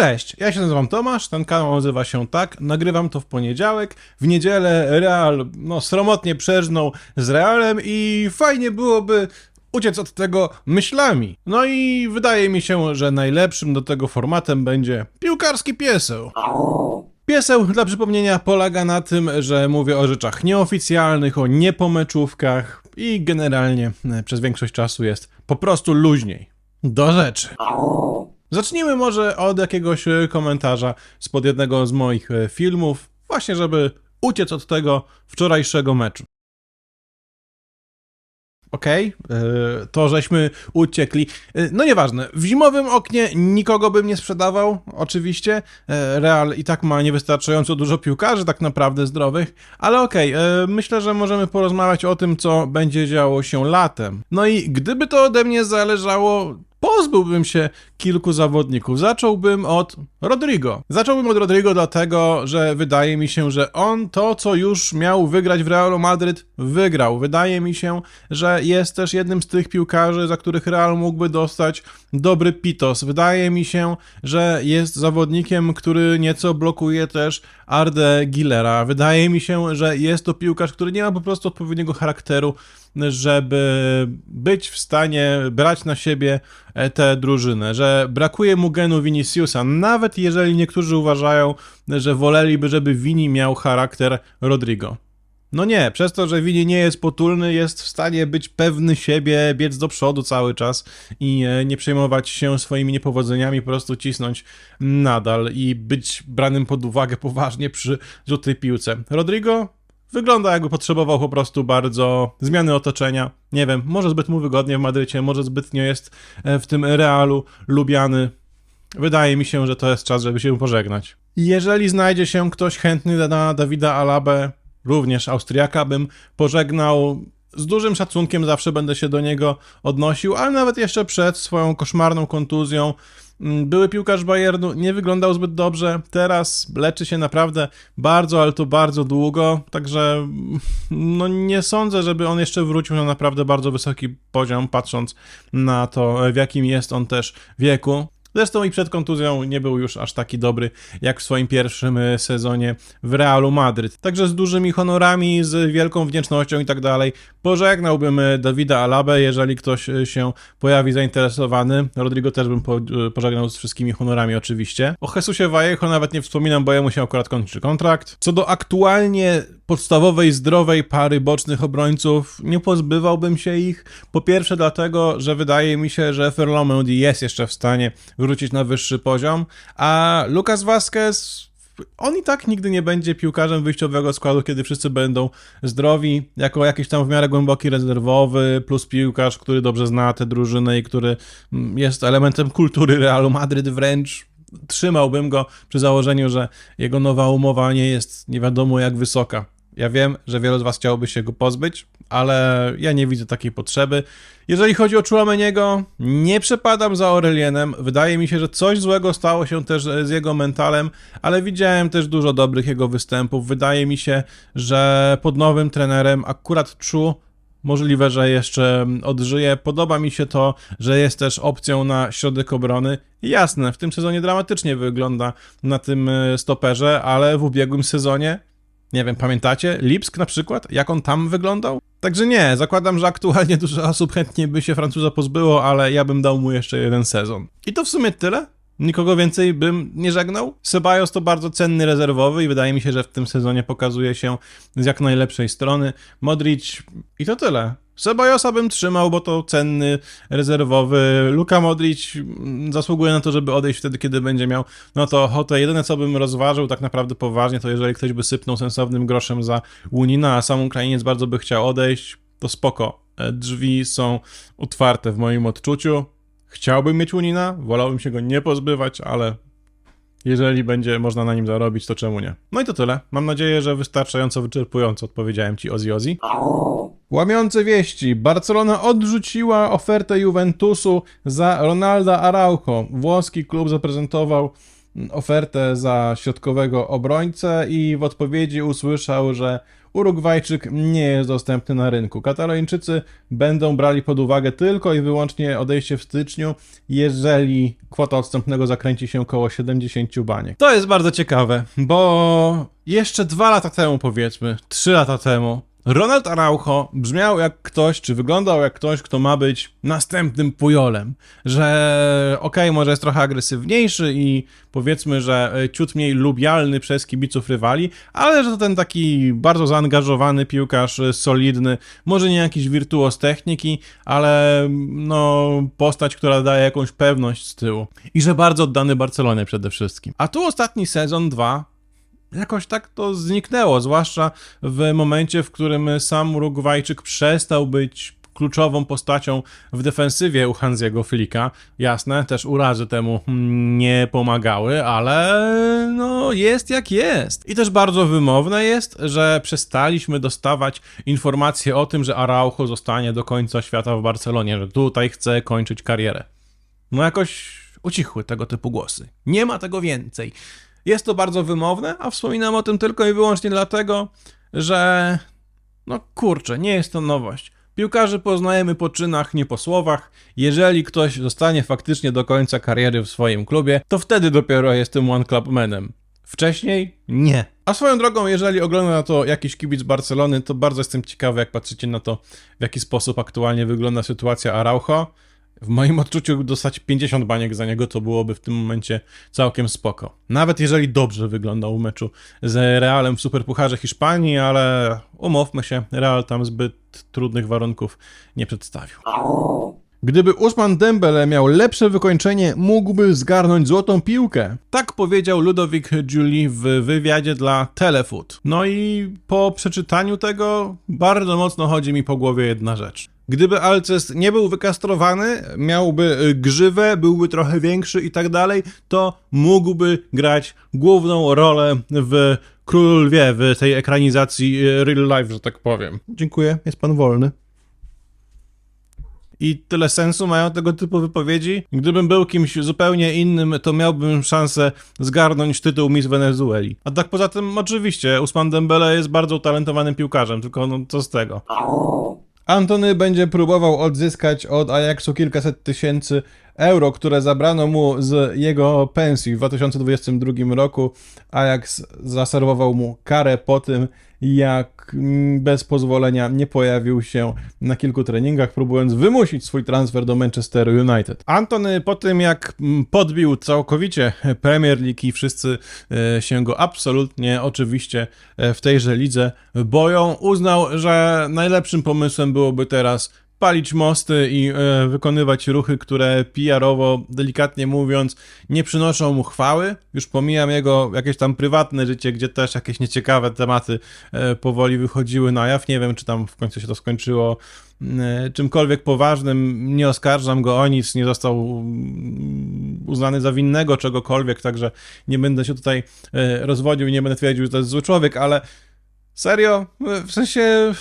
Cześć, ja się nazywam Tomasz, ten kanał nazywa się tak, nagrywam to w poniedziałek, w niedzielę Real, no sromotnie przeżnął z Realem i fajnie byłoby uciec od tego myślami. No i wydaje mi się, że najlepszym do tego formatem będzie piłkarski pieseł. Pieseł, dla przypomnienia, polega na tym, że mówię o rzeczach nieoficjalnych, o niepomeczówkach i generalnie przez większość czasu jest po prostu luźniej. Do rzeczy. Zacznijmy może od jakiegoś e, komentarza spod jednego z moich e, filmów, właśnie żeby uciec od tego wczorajszego meczu. Okej, e, to żeśmy uciekli. No nieważne, w zimowym oknie nikogo bym nie sprzedawał, oczywiście. Real i tak ma niewystarczająco dużo piłkarzy, tak naprawdę zdrowych, ale okej, e, myślę, że możemy porozmawiać o tym, co będzie działo się latem. No i gdyby to ode mnie zależało, pozbyłbym się kilku zawodników. Zacząłbym od Rodrigo. Zacząłbym od Rodrigo dlatego, że wydaje mi się, że on to, co już miał wygrać w Realu Madryt, wygrał. Wydaje mi się, że jest też jednym z tych piłkarzy, za których Real mógłby dostać dobry pitos. Wydaje mi się, że jest zawodnikiem, który nieco blokuje też Ardę Gillera. Wydaje mi się, że jest to piłkarz, który nie ma po prostu odpowiedniego charakteru, żeby być w stanie brać na siebie e, tę drużynę, że brakuje mu genu Viniciusa, nawet jeżeli niektórzy uważają, że woleliby, żeby Vini miał charakter Rodrigo. No nie, przez to, że Vini nie jest potulny, jest w stanie być pewny siebie, biec do przodu cały czas i e, nie przejmować się swoimi niepowodzeniami, po prostu cisnąć nadal i być branym pod uwagę poważnie przy rzutej piłce. Rodrigo Wygląda jakby potrzebował po prostu bardzo zmiany otoczenia. Nie wiem, może zbyt mu wygodnie w Madrycie, może zbytnio jest e, w tym realu lubiany. Wydaje mi się, że to jest czas, żeby się pożegnać. Jeżeli znajdzie się ktoś chętny na Dawida Alabę, również Austriaka, bym pożegnał. Z dużym szacunkiem zawsze będę się do niego odnosił, ale nawet jeszcze przed swoją koszmarną kontuzją Były piłkarz Bayernu nie wyglądał zbyt dobrze. Teraz leczy się naprawdę bardzo, ale to bardzo długo. Także mm, no nie sądzę, żeby on jeszcze wrócił na naprawdę bardzo wysoki poziom, patrząc na to, w jakim jest on też wieku. Zresztą i przed kontuzją nie był już aż taki dobry jak w swoim pierwszym e, sezonie w Realu Madryt. Także z dużymi honorami, z wielką wdzięcznością i tak dalej pożegnałbym e, Dawida Alabę, jeżeli ktoś e, się pojawi zainteresowany. Rodrigo też bym e, pożegnał z wszystkimi honorami oczywiście. O Jesusie Vallejo nawet nie wspominam, bo jemu się akurat kończy kontrakt. Co do aktualnie podstawowej, zdrowej pary bocznych obrońców, nie pozbywałbym się ich. Po pierwsze dlatego, że wydaje mi się, że Ferlomendi jest jeszcze w stanie wrócić na wyższy poziom, a Lucas Vazquez on i tak nigdy nie będzie piłkarzem wyjściowego składu, kiedy wszyscy będą zdrowi, jako jakiś tam w miarę głęboki rezerwowy, plus piłkarz, który dobrze zna tę drużynę i który mm, jest elementem kultury Realu Madryt wręcz. Trzymałbym go przy założeniu, że jego nowa umowa nie jest nie wiadomo jak wysoka. Ja wiem, że wielu z Was chciałoby się go pozbyć, ale ja nie widzę takiej potrzeby. Jeżeli chodzi o Chouameniego, nie przepadam za Aurelienem. Wydaje mi się, że coś złego stało się też z jego mentalem, ale widziałem też dużo dobrych jego występów. Wydaje mi się, że pod nowym trenerem akurat Chu Możliwe, że jeszcze odżyje. Podoba mi się to, że jest też opcją na środek obrony. Jasne, w tym sezonie dramatycznie wygląda na tym e, stoperze, ale w ubiegłym sezonie nie wiem, pamiętacie? Lipsk na przykład? Jak on tam wyglądał? Także nie, zakładam, że aktualnie dużo osób chętnie by się Francuza pozbyło, ale ja bym dał mu jeszcze jeden sezon. I to w sumie tyle. Nikogo więcej bym nie żegnał. Ceballos to bardzo cenny rezerwowy i wydaje mi się, że w tym sezonie pokazuje się z jak najlepszej strony. Modric i to tyle. Ceballosa bym trzymał, bo to cenny rezerwowy. Luka Modric mm, zasługuje na to, żeby odejść wtedy, kiedy będzie miał no to ochotę. Jedyne, co bym rozważył tak naprawdę poważnie, to jeżeli ktoś by sypnął sensownym groszem za Łunina, a sam Ukrainiec bardzo by chciał odejść, to spoko. E, Drzwi są otwarte w moim odczuciu. Chciałbym mieć Łunina, wolałbym się go nie pozbywać, ale jeżeli będzie można na nim zarobić, to czemu nie? No i to tyle. Mam nadzieję, że wystarczająco wyczerpująco odpowiedziałem ci Ozzy Ozzy. Łamiące wieści. Barcelona odrzuciła ofertę Juventusu za Ronalda Araujo. Włoski klub zaprezentował ofertę za środkowego obrońcę i w odpowiedzi usłyszał, że Urugwajczyk nie jest dostępny na rynku. Katalończycy będą brali pod uwagę tylko i wyłącznie odejście w styczniu, jeżeli kwota odstępnego zakręci się około 70 baniek. To jest bardzo ciekawe, bo jeszcze dwa lata temu, powiedzmy, trzy lata temu, Ronald Araujo brzmiał jak ktoś, czy wyglądał jak ktoś, kto ma być następnym Pujolem. Że okej, może jest trochę agresywniejszy i powiedzmy, że e, ciut mniej lubialny przez kibiców rywali, ale że to ten taki bardzo zaangażowany piłkarz, e, solidny, może nie jakiś wirtuoz techniki, ale no postać, która daje jakąś pewność z tyłu. I że bardzo oddany Barcelonie przede wszystkim. A tu ostatni sezon, dwa, jakoś tak to zniknęło, zwłaszcza w momencie, w którym sam Urugwajczyk przestał być kluczową postacią w defensywie u Hansiego Flika. Jasne, też urazy temu nie pomagały, ale no jest jak jest. I też bardzo wymowne jest, że przestaliśmy dostawać informacje o tym, że Araujo zostanie do końca świata w Barcelonie, że tutaj chce kończyć karierę. No jakoś ucichły tego typu głosy. Nie ma tego więcej. Jest to bardzo wymowne, a wspominam o tym tylko i wyłącznie dlatego, że no kurczę, nie jest to nowość. Piłkarzy poznajemy po czynach, nie po słowach. Jeżeli ktoś zostanie faktycznie do końca kariery w swoim klubie, to wtedy dopiero jest tym one club manem. Wcześniej nie. A swoją drogą, jeżeli ogląda na to jakiś kibic Barcelony, to bardzo jestem ciekawy, jak patrzycie na to, w jaki sposób aktualnie wygląda sytuacja Araujo. W moim odczuciu dostać 50 baniek za niego to byłoby w tym momencie całkiem spoko. Nawet jeżeli dobrze wyglądał w meczu z Realem w Superpucharze Hiszpanii, ale umówmy się, Real tam zbyt trudnych warunków nie przedstawił. Gdyby Usman Dembele miał lepsze wykończenie, mógłby zgarnąć złotą piłkę. Tak powiedział Ludovic Julie w wywiadzie dla Telefoot. No i po przeczytaniu tego bardzo mocno chodzi mi po głowie jedna rzecz. Gdyby Alcest nie był wykastrowany, miałby y, grzywę, byłby trochę większy i tak dalej, to mógłby grać główną rolę w Król Lwie, w tej ekranizacji y, real life, że tak powiem. Dziękuję, jest pan wolny. I tyle sensu mają tego typu wypowiedzi. Gdybym był kimś zupełnie innym, to miałbym szansę zgarnąć tytuł Miss Wenezueli. A tak poza tym, oczywiście, Usman Dembele jest bardzo utalentowanym piłkarzem, tylko no co z tego. Antony będzie próbował odzyskać od Ajaxu kilkaset tysięcy euro, które zabrano mu z jego pensji w 2022 roku. Ajax zaserwował mu karę po tym, jak mm, bez pozwolenia nie pojawił się na kilku treningach, próbując wymusić swój transfer do Manchesteru United. Antony po tym, jak mm, podbił całkowicie Premier League i wszyscy e, się go absolutnie, oczywiście e, w tejże lidze boją, uznał, że najlepszym pomysłem byłoby teraz palić mosty i e, wykonywać ruchy, które PR-owo, delikatnie mówiąc, nie przynoszą mu chwały. Już pomijam jego jakieś tam prywatne życie, gdzie też jakieś nieciekawe tematy e, powoli wychodziły na jaw. Nie wiem, czy tam w końcu się to skończyło e, czymkolwiek poważnym. Nie oskarżam go o nic, nie został uznany za winnego czegokolwiek, także nie będę się tutaj e, rozwodził i nie będę twierdził, że to jest zły człowiek, ale serio, w sensie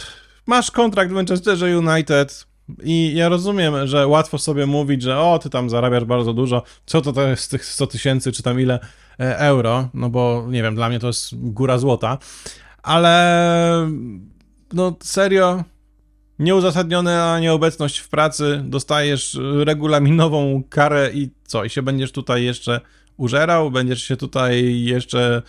masz kontrakt w Manchesterze United i ja rozumiem, że łatwo sobie mówić, że o, ty tam zarabiasz bardzo dużo, co to to jest tych 100 tysięcy, czy tam ile e, euro, no bo nie wiem, dla mnie to jest góra złota, ale no serio, nieuzasadniona nieobecność w pracy, dostajesz regulaminową karę i co, i się będziesz tutaj jeszcze użerał, będziesz się tutaj jeszcze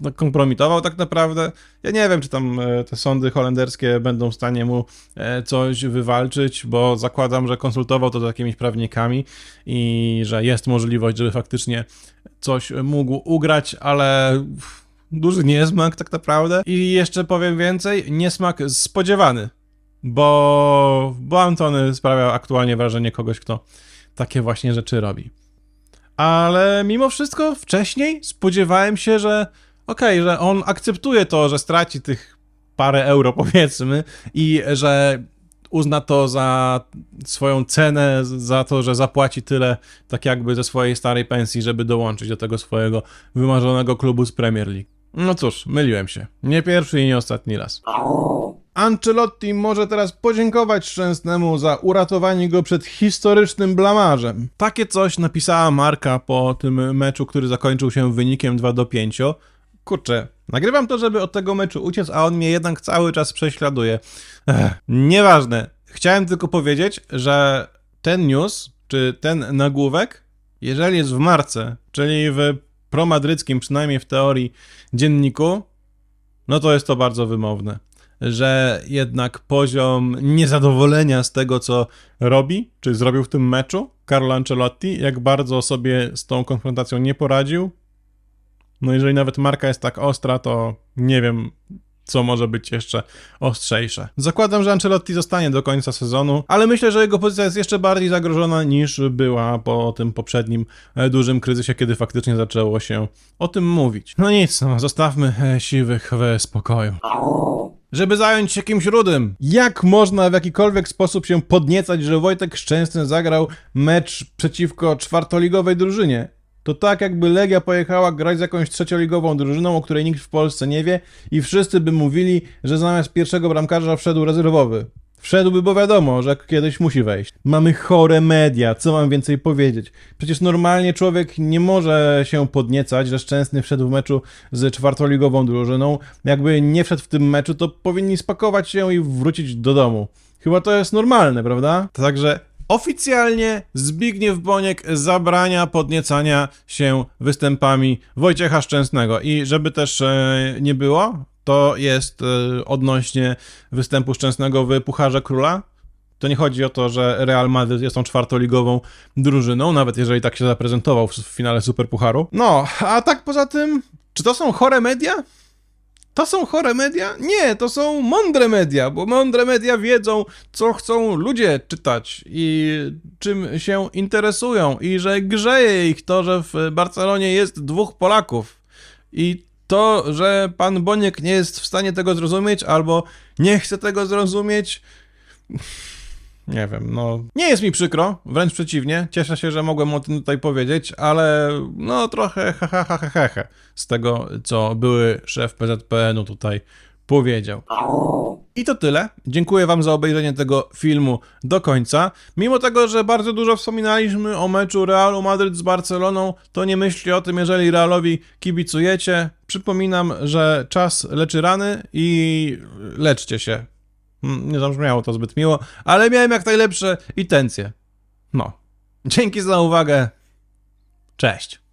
no, kompromitował tak naprawdę. Ja nie wiem, czy tam e, te sądy holenderskie będą w stanie mu e, coś wywalczyć, bo zakładam, że konsultował to z jakimiś prawnikami i że jest możliwość, żeby faktycznie coś mógł ugrać, ale duży niesmak tak naprawdę. I jeszcze powiem więcej, niesmak spodziewany, bo, bo Antony sprawia aktualnie wrażenie kogoś, kto takie właśnie rzeczy robi. Ale mimo wszystko wcześniej spodziewałem się, że okej, że on akceptuje to, że straci tych parę euro, powiedzmy, i że uzna to za swoją cenę, za to, że zapłaci tyle, tak jakby ze swojej starej pensji, żeby dołączyć do tego swojego wymarzonego klubu z Premier League. No cóż, myliłem się. Nie pierwszy i nie ostatni raz. Ancelotti może teraz podziękować Szczęsnemu za uratowanie go przed historycznym blamarzem. Takie coś napisała Marka po tym meczu, który zakończył się wynikiem 2 do 5. Kurczę, nagrywam to, żeby od tego meczu uciec, a on mnie jednak cały czas prześladuje. Ech, nieważne. Chciałem tylko powiedzieć, że ten news, czy ten nagłówek, jeżeli jest w marce, czyli w promadryckim, przynajmniej w teorii, dzienniku, no to jest to bardzo wymowne. Że jednak poziom niezadowolenia z tego, co robi, czy zrobił w tym meczu Carlo Ancelotti, jak bardzo sobie z tą konfrontacją nie poradził. No jeżeli nawet marka jest tak ostra, to nie wiem, co może być jeszcze ostrzejsze. Zakładam, że Ancelotti zostanie do końca sezonu, ale myślę, że jego pozycja jest jeszcze bardziej zagrożona niż była po tym poprzednim e, dużym kryzysie, kiedy faktycznie zaczęło się o tym mówić. No nic, no, zostawmy e, siwych w spokoju. Żeby zająć się kimś rudym. Jak można w jakikolwiek sposób się podniecać, że Wojtek Szczęsny zagrał mecz przeciwko czwartoligowej drużynie? To tak jakby Legia pojechała grać z jakąś trzecioligową drużyną, o której nikt w Polsce nie wie i wszyscy by mówili, że zamiast pierwszego bramkarza wszedł rezerwowy. Wszedłby, bo wiadomo, że kiedyś musi wejść. Mamy chore media, co mam więcej powiedzieć? Przecież normalnie człowiek nie może się podniecać, że Szczęsny wszedł w meczu z czwartoligową drużyną. Jakby nie wszedł w tym meczu, to powinni spakować się i wrócić do domu. Chyba to jest normalne, prawda? Także oficjalnie Zbigniew Boniek zabrania podniecania się występami Wojciecha Szczęsnego. I żeby też e, nie było, to jest e, odnośnie występu Szczęsnego w Pucharze Króla. To nie chodzi o to, że Real Madrid jest tą czwartoligową drużyną, nawet jeżeli tak się zaprezentował w finale Superpucharu. No, a tak poza tym, czy to są chore media? To są chore media? Nie, to są mądre media, bo mądre media wiedzą, co chcą ludzie czytać i czym się interesują, i że grzeje ich to, że w Barcelonie jest dwóch Polaków. I to, że pan Boniek nie jest w stanie tego zrozumieć, albo nie chce tego zrozumieć. Nie wiem, no. Nie jest mi przykro, wręcz przeciwnie. Cieszę się, że mogłem o tym tutaj powiedzieć, ale no trochę ha, ha, ha, ha, ha, z tego, co były szef PZPN-u tutaj powiedział. I to tyle. Dziękuję Wam za obejrzenie tego filmu do końca. Mimo tego, że bardzo dużo wspominaliśmy o meczu Realu Madryt z Barceloną, to nie myślcie o tym, jeżeli Realowi kibicujecie. Przypominam, że czas leczy rany i leczcie się. Hmm, Nie zabrzmiało to zbyt miło, ale miałem jak najlepsze intencje. No. Dzięki za uwagę. Cześć.